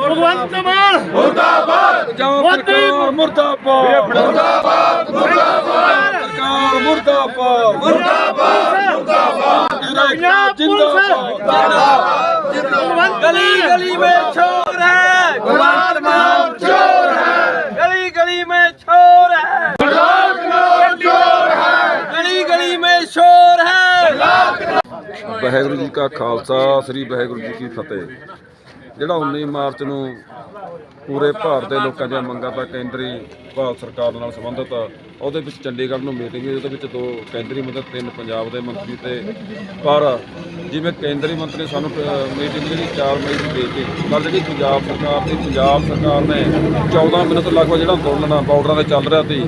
भगवंत मान। मुर्दाबाद। मुर्दाबाद। मुर्दाबाद। मुर्दाबाद। मुर्दाबाद। मुर्दाबाद। मुर्दाबाद। जिंदाबाद। गली गली में छोर है। भगवंत मान चोर है। गली गली में छोर है। गली गली में है। वाहगुरु जी का खालसा श्री वाहगुरु जी की फतेह। ਜਿਹੜਾ 19 ਮਾਰਚ ਨੂੰ ਪੂਰੇ ਭਾਰਤ ਦੇ ਲੋਕਾਂ ਦੀਆਂ ਮੰਗਾਂ ਤਾਂ ਕੇਂਦਰੀ ਭਾਰਤ ਸਰਕਾਰ ਨਾਲ ਸੰਬੰਧਿਤ ਉਹਦੇ ਵਿੱਚ ਚੰਡੀਗੜ੍ਹ ਨੂੰ ਮੀਟਿੰਗ ਹੋਈ, ਉਹਦੇ ਵਿੱਚ ਦੋ ਕੇਂਦਰੀ ਮੰਤਰੀ, ਤਿੰਨ ਪੰਜਾਬ ਦੇ ਮੰਤਰੀ ਤੇ ਪਰ ਜਿਵੇਂ ਕੇਂਦਰੀ ਮੰਤਰੀ ਸਾਨੂੰ ਮੀਟਿੰਗ ਜਿਹੜੀ 4 ਮਈ ਨੂੰ ਦੇ ਕੇ ਪਰ ਜਿਹੜੀ ਪੰਜਾਬ ਸਰਕਾਰ ਦੀ, ਪੰਜਾਬ ਸਰਕਾਰ ਨੇ 14 ਮਿੰਟ ਤੋਂ ਲਗਭਗ ਜਿਹੜਾ ਅੰਦੋਲਨ ਆ ਬਾਰਡਰਾਂ ਤੇ ਚੱਲ ਰਿਹਾ ਸੀ,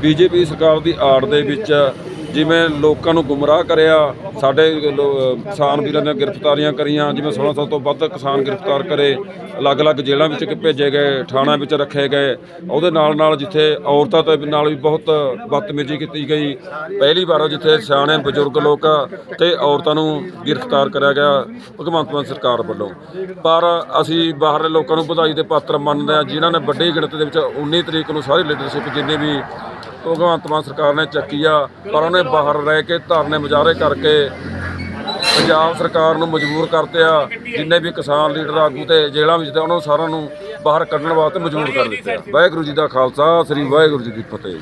ਬੀਜੇਪੀ ਸਰਕਾਰ ਦੀ ਆੜ ਦੇ ਵਿੱਚ ਜਿਵੇਂ ਲੋਕਾਂ ਨੂੰ ਗੁੰਮਰਾਹ ਕਰਿਆ, ਸਾਡੇ ਲੋ- ਕਿਸਾਨ ਵੀਰਾਂ ਦੀਆਂ ਗ੍ਰਿਫਤਾਰੀਆਂ ਕਰੀਆਂ, ਜਿਵੇਂ 1600 ਤੋਂ ਵੱਧ ਕਿਸਾਨ ਗ੍ਰਿਫਤਾਰ ਕਰੇ, ਅਲੱਗ-ਅਲੱਗ ਜੇਲ੍ਹਾਂ ਵਿੱਚ ਭੇਜੇ ਗਏ ਥਾਣਿਆਂ ਵਿੱਚ ਰੱਖੇ ਗਏ। ਉਹਦੇ ਨਾਲ ਨਾਲ ਜਿੱਥੇ ਔਰਤਾਂ ਤੇ ਨਾਲ ਵੀ ਬਹੁਤ ਬਦਤਮੀਜ਼ੀ ਕੀਤੀ ਗਈ। ਪਹਿਲੀ ਵਾਰ ਜਿੱਥੇ ਸਿਆਣੇ ਬਜ਼ੁਰਗ ਲੋਕ ਤੇ ਔਰਤਾਂ ਨੂੰ ਗ੍ਰਿਫਤਾਰ ਕਰਿਆ ਗਿਆ ਭਗਵੰਤ ਮਾਨ ਸਰਕਾਰ ਵੱਲੋਂ। ਪਰ ਅਸੀਂ ਬਾਹਰਲੇ ਲੋਕਾਂ ਨੂੰ ਵਧਾਈ ਦੇ ਪਾਤਰ ਮੰਨਦੇ ਹਾਂ, ਜਿਨ੍ਹਾਂ ਨੇ ਵੱਡੀ ਗਿਣਤੀ ਦੇ ਵਿੱਚ 19 ਤਰੀਕ ਨੂੰ ਸਾਰੀ ਲੀਡਰਸ਼ਿਪ ਜਿੰਨੇ ਵੀ ਭਗਵੰਤ ਮਾਨ ਸਰਕਾਰ ਨੇ ਚੱਕੀ ਆ, ਪਰ ਉਹਨੇ ਬਾਹਰ ਰਹਿ ਕੇ ਧਰਨੇ ਮੁਜ਼ਾਹਰੇ ਕਰਕੇ ਪੰਜਾਬ ਸਰਕਾਰ ਨੂੰ ਮਜਬੂਰ ਕਰਤੇ ਆ, ਜਿੰਨੇ ਵੀ ਕਿਸਾਨ ਲੀਡਰ ਆਗੂ ਤੇ ਜੇਲ੍ਹਾਂ ਵਿੱਚ ਤੇ ਉਹਨਾਂ ਸਾਰਿਆਂ ਨੂੰ ਬਾਹਰ ਕੱਢਣ ਵਾਸਤੇ ਮਜਬੂਰ ਕਰ ਦਿੱਤੇ ਆ। ਵਾਹਿਗੁਰੂ ਜੀ ਦਾ ਖਾਲਸਾ, ਸ੍ਰੀ ਵਾਹਿਗੁਰੂ ਜੀ ਕੀ ਫਤਿਹ।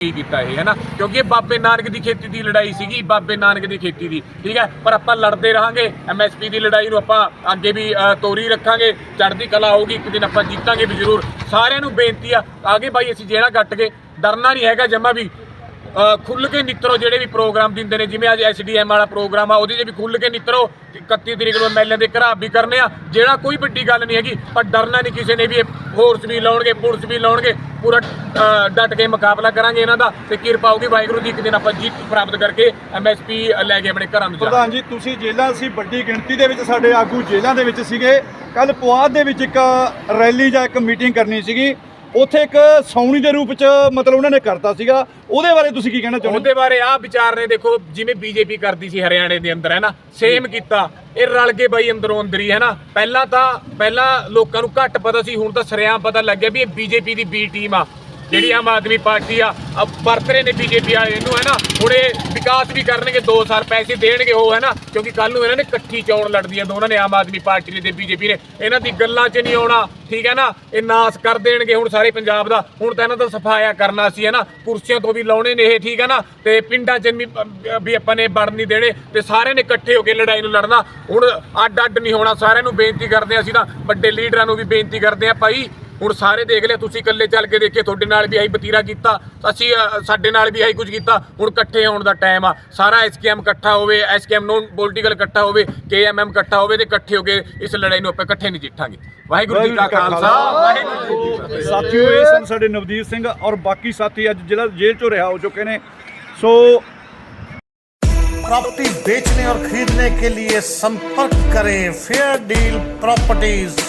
ਕੀ ਕੀਤਾ ਇਹ, ਹੈ ਨਾ? ਕਿਉਂਕਿ ਬਾਬੇ ਨਾਨਕ ਦੀ ਖੇਤੀ ਦੀ ਲੜਾਈ ਸੀਗੀ, ਬਾਬੇ ਨਾਨਕ ਦੀ ਖੇਤੀ ਦੀ, ਠੀਕ ਹੈ? ਪਰ ਆਪਾਂ ਲੜਦੇ ਰਹਾਂਗੇ ਐਮਐਸਪੀ ਦੀ ਲੜਾਈ ਨੂੰ ਆਪਾਂ ਅੱਗੇ ਵੀ ਤੋਰੀ ਰੱਖਾਂਗੇ, ਚੜ੍ਹਦੀ ਕਲਾ ਹੋਊਗੀ ਇੱਕ ਦਿਨ ਆਪਾਂ ਜਿੱਤਾਂਗੇ ਵੀ ਜ਼ਰੂਰ। ਸਾਰਿਆਂ ਨੂੰ ਬੇਨਤੀ ਆ, ਆਗੇ ਬਾਈ, ਅਸੀਂ ਜਿਹੜਾ ਗੱਟ ਕੇ ਡਰਨਾ ਨਹੀਂ ਹੈਗਾ ਜਮਾ ਵੀ ਅ, ਖੁੱਲ ਕੇ ਨਿੱਤਰੋ ਜਿਹੜੇ ਵੀ ਪ੍ਰੋਗਰਾਮ ਦਿੰਦੇ ਨੇ ਜਿਵੇਂ ਅੱਜ ਐਸਡੀਐਮ ਵਾਲਾ ਪ੍ਰੋਗਰਾਮ ਆ ਉਹਦੇ 'ਚ ਵੀ ਖੁੱਲ ਕੇ ਨਿੱਤਰੋ 31 ਤਰੀਕ ਨੂੰ ਐਮਐਲਏ ਦੇ ਘਰਾਂ ਵੀ ਕਰਨੇ ਆ ਜਿਹੜਾ ਕੋਈ ਵੱਡੀ ਗੱਲ ਨਹੀਂ ਹੈਗੀ ਪਰ ਡਰਨਾ ਨਹੀਂ ਕਿਸੇ ਨੇ ਵੀ ਇਹ ਫੋਰਸ ਵੀ ਲਾਉਣਗੇ ਪੁਲਿਸ ਵੀ ਲਾਉਣਗੇ ਪੂਰਾ ਅ, ਡਟ ਕੇ ਮੁਕਾਬਲਾ ਕਰਾਂਗੇ ਇਹਨਾਂ ਦਾ ਤੇ ਕਿਰਪਾ ਹੋਊਗੀ ਵਾਹਿਗੁਰੂ ਦੀ ਇੱਕ ਦਿਨ ਆਪਾਂ ਜਿੱਤ ਪ੍ਰਾਪਤ ਕਰਕੇ ਐਮਐਸਪੀ ਲੈ ਕੇ ਆਪਣੇ ਘਰਾਂ ਨੂੰ ਜਾ ਪ੍ਰਧਾਨ ਜੀ ਤੁਸੀਂ ਜੇਲ੍ਹਾਂ ਸੀ ਵੱਡੀ ਗਿਣਤੀ ਦੇ ਵਿੱਚ ਸਾਡੇ ਆਗੂ ਜੇਲ੍ਹਾਂ ਦੇ ਵਿੱਚ ਸੀਗੇ। ਕੱਲ ਪੁਆਧ ਦੇ ਵਿੱਚ ਇੱਕ ਰੈਲੀ ਜਾਂ ਇੱਕ ਮੀਟਿੰਗ ਕਰਨੀ ਸੀਗੀ। ਉੱਥੇ ਇੱਕ ਸੌਣੀ ਦੇ ਰੂਪ ਚ ਮਤਲਬ ਉਹਨਾਂ ਨੇ ਕਰਤਾ ਸੀਗਾ। ਉਹਦੇ ਬਾਰੇ ਤੁਸੀਂ ਕੀ ਕਹਿਣਾ ਚਾਹੁੰਦੇ ਉਹਦੇ ਬਾਰੇ ਆ ਵਿਚਾਰ ਨੇ ਦੇਖੋ ਜਿਵੇਂ ਬੀਜੇਪੀ ਕਰਦੀ ਸੀ ਹਰਿਆਣੇ ਦੇ ਅੰਦਰ ਹੈ ਨਾ ਸੇਮ ਕੀਤਾ। ਇਹ ਰਲ ਕੇ ਬਾਈ ਅੰਦਰੋਂ ਅੰਦਰ ਹੀ ਹੈ ਨਾ ਪਹਿਲਾਂ ਤਾਂ ਪਹਿਲਾਂ ਲੋਕਾਂ ਨੂੰ ਘੱਟ ਪਤਾ ਸੀ ਹੁਣ ਤਾਂ ਸਰਿਆਂ ਪਤਾ ਲੱਗਿਆ ਵੀ ਇਹ ਬੀਜੇਪੀ ਦੀ ਬੀ ਟੀਮ ਆ। ਜਿਹੜੀ ਆਮ ਆਦਮੀ ਪਾਰਟੀ ਆ ਅਬ ਰਹੇ ਨੇ ਬੀਜੇਪੀ ਵਾਲੇ ਇਹਨੂੰ, ਹੈ ਨਾ? ਹੁਣ ਇਹ ਵਿਕਾਸ ਵੀ ਕਰਨਗੇ 2 ਸਾਲ ਪੈਸੇ ਦੇਣਗੇ ਉਹ, ਹੈ ਨਾ? ਕਿਉਂਕਿ ਕੱਲ ਨੂੰ ਇਹਨਾਂ ਨੇ ਇਕੱਠੀ ਚੋਣ ਲੜਦੀਆਂ ਦੋਨਾਂ ਨੇ ਆਮ ਆਦਮੀ ਪਾਰਟੀ ਨੇ ਤੇ ਬੀਜੇਪੀ ਨੇ। ਇਹਨਾਂ ਦੀ ਗੱਲਾਂ 'ਚ ਨਹੀਂ ਆਉਣਾ, ਠੀਕ ਹੈ ਨਾ? ਇਹ ਨਾਸ ਕਰ ਦੇਣਗੇ ਹੁਣ ਸਾਰੇ ਪੰਜਾਬ ਦਾ। ਹੁਣ ਤਾਂ ਇਹਨਾਂ ਦਾ ਸਫਾਇਆ ਕਰਨਾ ਸੀ, ਹੈ ਨਾ? ਕੁਰਸੀਆਂ ਤੋਂ ਵੀ ਲਾਉਣੇ ਨੇ ਇਹ, ਠੀਕ ਹੈ ਨਾ? ਤੇ ਪਿੰਡਾਂ 'ਚ ਵੀ ਆਪਾਂ ਨੇ ਵੜ ਨਹੀਂ ਦੇਣੇ ਤੇ ਸਾਰਿਆਂ ਨੇ ਇਕੱਠੇ ਹੋ ਕੇ ਲੜਾਈ ਨੂੰ ਲੜਨਾ। ਹੁਣ ਅੱਡ ਅੱਡ ਨਹੀਂ ਹੋਣਾ, ਸਾਰਿਆਂ ਨੂੰ ਬੇਨਤੀ ਕਰਦੇ ਹਾਂ ਅਸੀਂ ਤਾਂ, ਵੱਡੇ ਲੀਡਰਾਂ ਨੂੰ ਵੀ ਬੇਨਤੀ ਕਰਦੇ ਹਾਂ, ਭਾਈ ਹੁਣ ਸਾਰੇ ਦੇਖ ਲਿਆ ਤੁਸੀਂ ਇਕੱਲੇ ਚੱਲ ਕੇ ਦੇਖੇ ਤੁਹਾਡੇ ਨਾਲ ਵੀ ਆਹੀ ਬਤੀਰਾ ਕੀਤਾ ਅਸੀਂ ਅ, ਸਾਡੇ ਨਾਲ ਵੀ ਆਹੀ ਕੁਝ ਕੀਤਾ ਹੁਣ ਇਕੱਠੇ ਹੋਣ ਦਾ ਟਾਈਮ ਆ ਸਾਰਾ ਐਸਕੇਐਮ ਇਕੱਠਾ ਹੋਵੇ ਐਸਕੇਐਮ ਨੋਨ ਪੋਲੀਟੀਕਲ ਇਕੱਠਾ ਹੋਵੇ ਕੇਐਮਐਮ ਇਕੱਠਾ ਹੋਵੇ ਤੇ ਇਕੱਠੇ ਹੋ ਕੇ ਇਸ ਲੜਾਈ ਨੂੰ ਆਪਾਂ ਇਕੱਠੇ ਨਹੀਂ ਜਿੱਤਾਂਗੇ ਵਾਹਿਗੁਰੂ ਜੀ ਕਾ ਖਾਲਸਾ ਵਾਹਿਗੁਰੂ ਜੀ ਕੀ ਫਤਿਹ ਸਾਥੀਓ ਇਹ ਸਨ ਸਾਡੇ ਨਵਦੀਪ ਸਿੰਘ ਔਰ ਬਾਕੀ ਸਾਥੀ ਅੱਜ ਜ਼ਿਲ੍ਹਾ ਜੇਲ੍ਹ ਚੋਂ ਰਿਹਾ ਹੋ ਚੁੱਕੇ ਨੇ ਸੋ प्रॉपर्टी बेचने और खरीदने के लिए संपर्क करें फेयर डील प्रॉपर्टीज